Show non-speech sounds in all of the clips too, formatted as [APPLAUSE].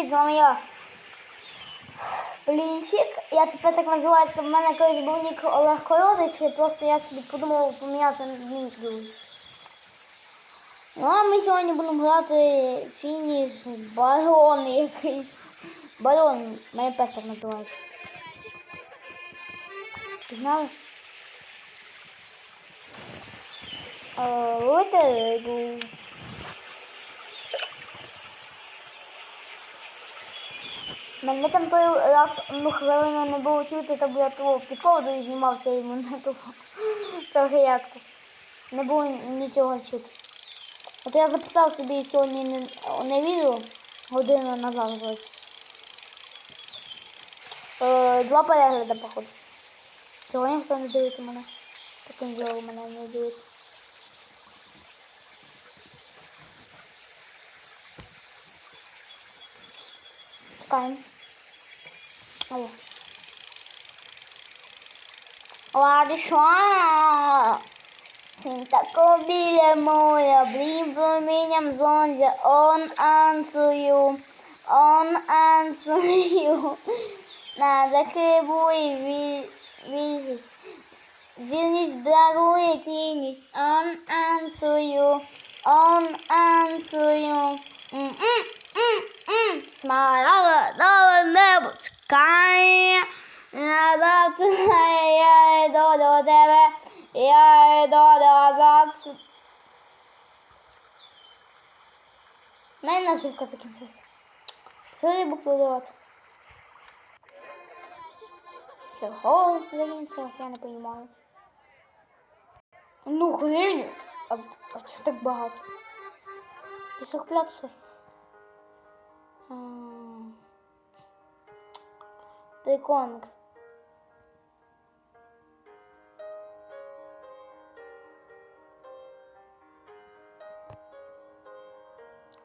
привіт, з я. Блінчик. Я тепер так називається. В мене колись був нік Олег Коротич, і просто я собі подумав поміняти нік. Ну а ми сьогодні будемо грати фініш барон якийсь. Барон, мене пес так називається. Пізнали? Е, рибу. Мене там той раз ну, хвилину не було чути, то я того під ковдрою знімався і мене того [LAUGHS] трохи як то. Не було нічого чути. От я записав собі сьогодні не, не відео годину назад вроді. Е, два перегляди, походу. Чого ніхто не дивиться мене? Таким ділом мене не дивиться. Чекаємо. Алло. Ладишо. Він тако біля моря, блін промінням зонзя, он ансую, он ансую. Надо кибуй вільність, вільність бракує цінність, он ансую, он ансую. Смарагдове небо чекає, я йду до тебе, я йду до вас. У мене наживка закінчилася. Що я буду давати? Чого закінчилась, я не розумію. Ну, хрень. А, а чого так багато? Пішов кляд щось. М. Приконг.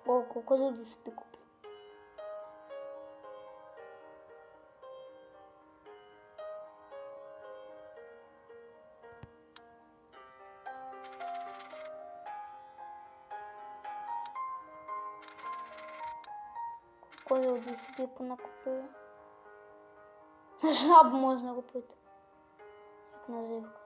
О, кукурудзу собі куплю. Кукурудзу собі понакупую. Жаб можна купити. Як наживка.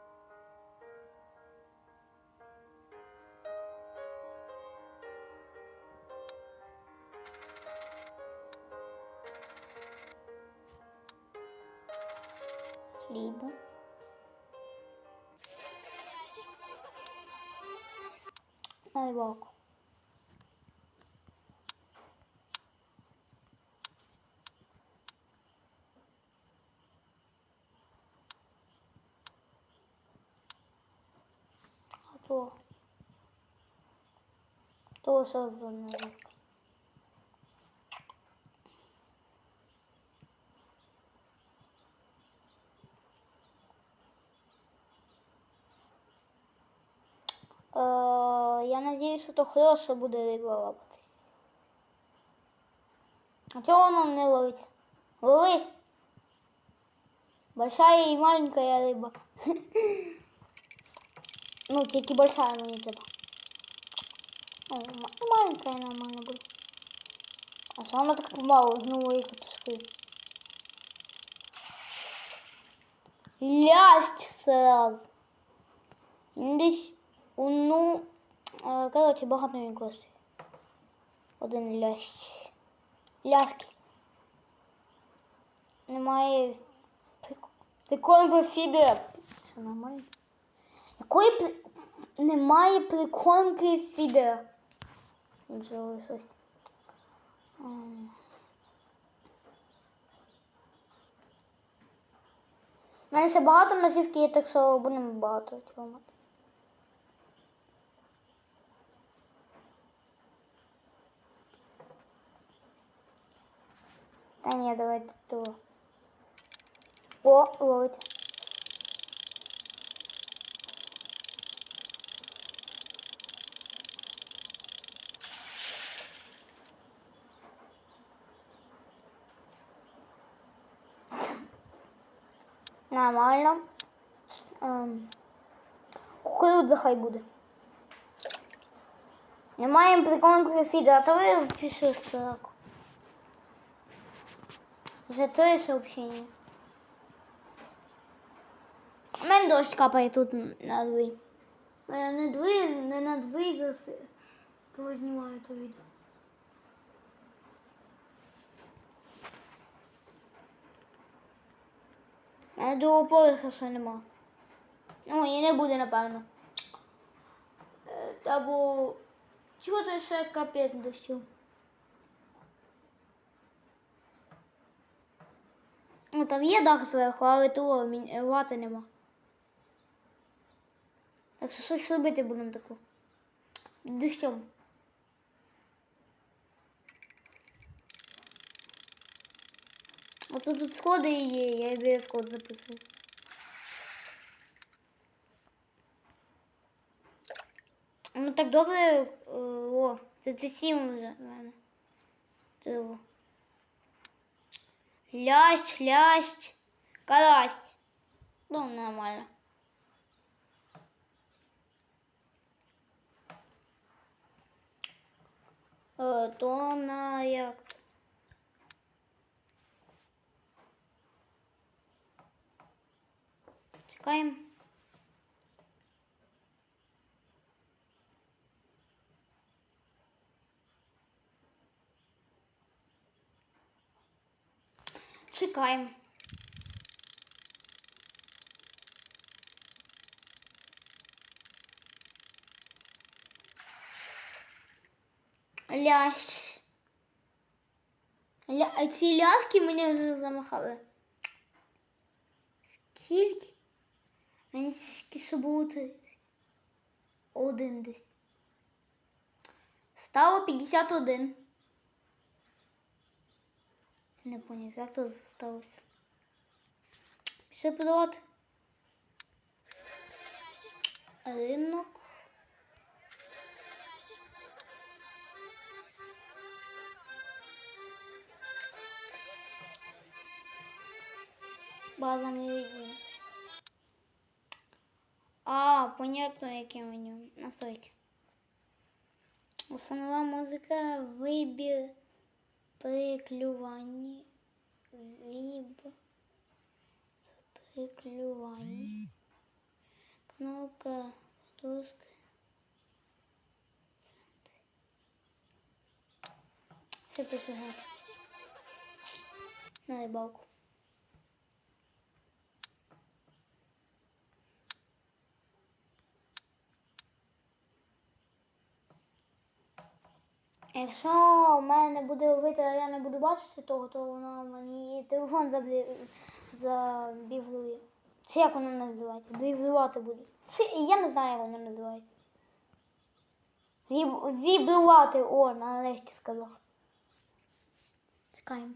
Хлібу. На рибалку. А то. За наживка? Е, я надіюсь, що то хороша буде риба. А чого воно не ловить? Ловить! Большая и маленькая рыба. [LAUGHS] Ну, тільки большая мені треба. Ну, маленькая нормально буде. А вона так помалу знову їхати скрив? Лящ сразу. Він Десь, ну, е, коротше, багато він коштує. Один лящ. Ляшки. Немає прик- прикормки фідера. Все нормально. Якої при... немає прикормки фідера? Ем. У мене ще багато наживки є, так що будемо багато чого мати. Та ні, давайте то. О, ловить. Нормально. Ем. Кукурудза хай буде. Не маємо прикормки фідера, а то ви пішли в сраку. Вже три сообщення. У мене дощ капає тут на дві. Е, Не дві, не на дві заси. Коли знімаю то відео. У мене другого поверха ще нема. Ну, і не буде, напевно. Е, Та бо чого ти ще капець дощу? Ну, там є дах зверху, але того вати нема. Так що щось робити будемо таку. Дощом. А тут, тут сходи є, я біля сход записую. Ну так добре. е, О, це це сім вже в мене. Диво. Лящ, лящ, карась. Ну, нормально. Е, То на як? Чекаємо. Чекаємо. Лящ. Ля... Ці ляшки мене вже замахали. Скільки? Мені що було. Один десь. Стало 51. Не поняв, як то сталося. Ще подавати. Ринок. База меню. А, понятно, яке меню. Настройки. Фонова музика, вибір при клюванні. Віб. При клюванні. Кнопка спуск. Ще пишу грати. На рибалку. Якщо в мене не буде ловити, а я не буду бачити того, то воно мені телефон заблі... забівлює. Чи як воно називається? Вібрувати буде. Чи я не знаю, як воно називається. Віб... Вібрувати, о, нарешті сказав. Чекаємо.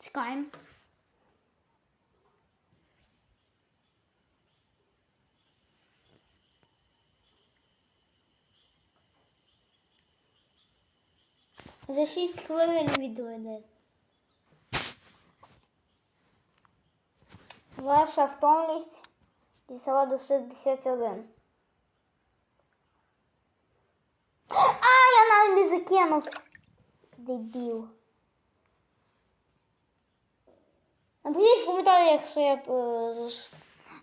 Чекаємо. За 6 хвилин відео йде. Ваша втомлість дійшла до 61. А, я навіть не закинув. Дебіл. Напишіть в коментарях, що я е,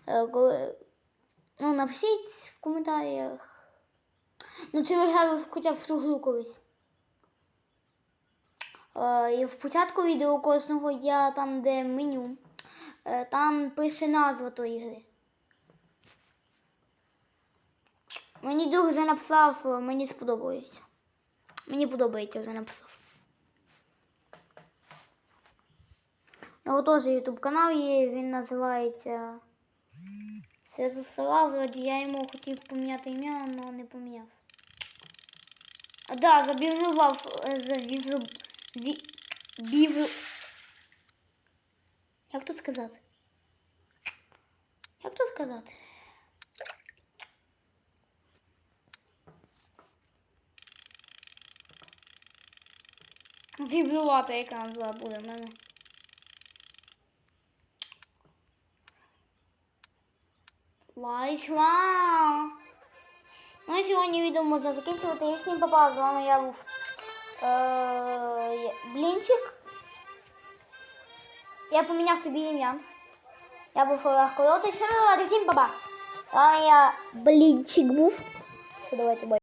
е, коли. Ну, напишіть в коментарях. Ну, чи ви грали хоча б в ту гру колись. Е, І в початку відео кожного я там, де меню, е, там пише назва тої гри. Мені друг вже написав, е, мені сподобається. Мені подобається вже написав. У нього теж ютуб канал є, він називається Святослав, вроді я йому хотів поміняти ім'я, але не поміняв. А да, забівзував, завізу, ві, бів... Як тут сказати? Як тут сказати? Вібрувати, яка назва буде в мене. Лайк, вау! Ну і сьогодні відео можна закінчувати. І всім папа, з вами я був е, Блінчик. Я поміняв собі ім'я. Я був Олег Колотич. Ну, давайте всім папа. З вами я Блінчик був. Все, давайте бай.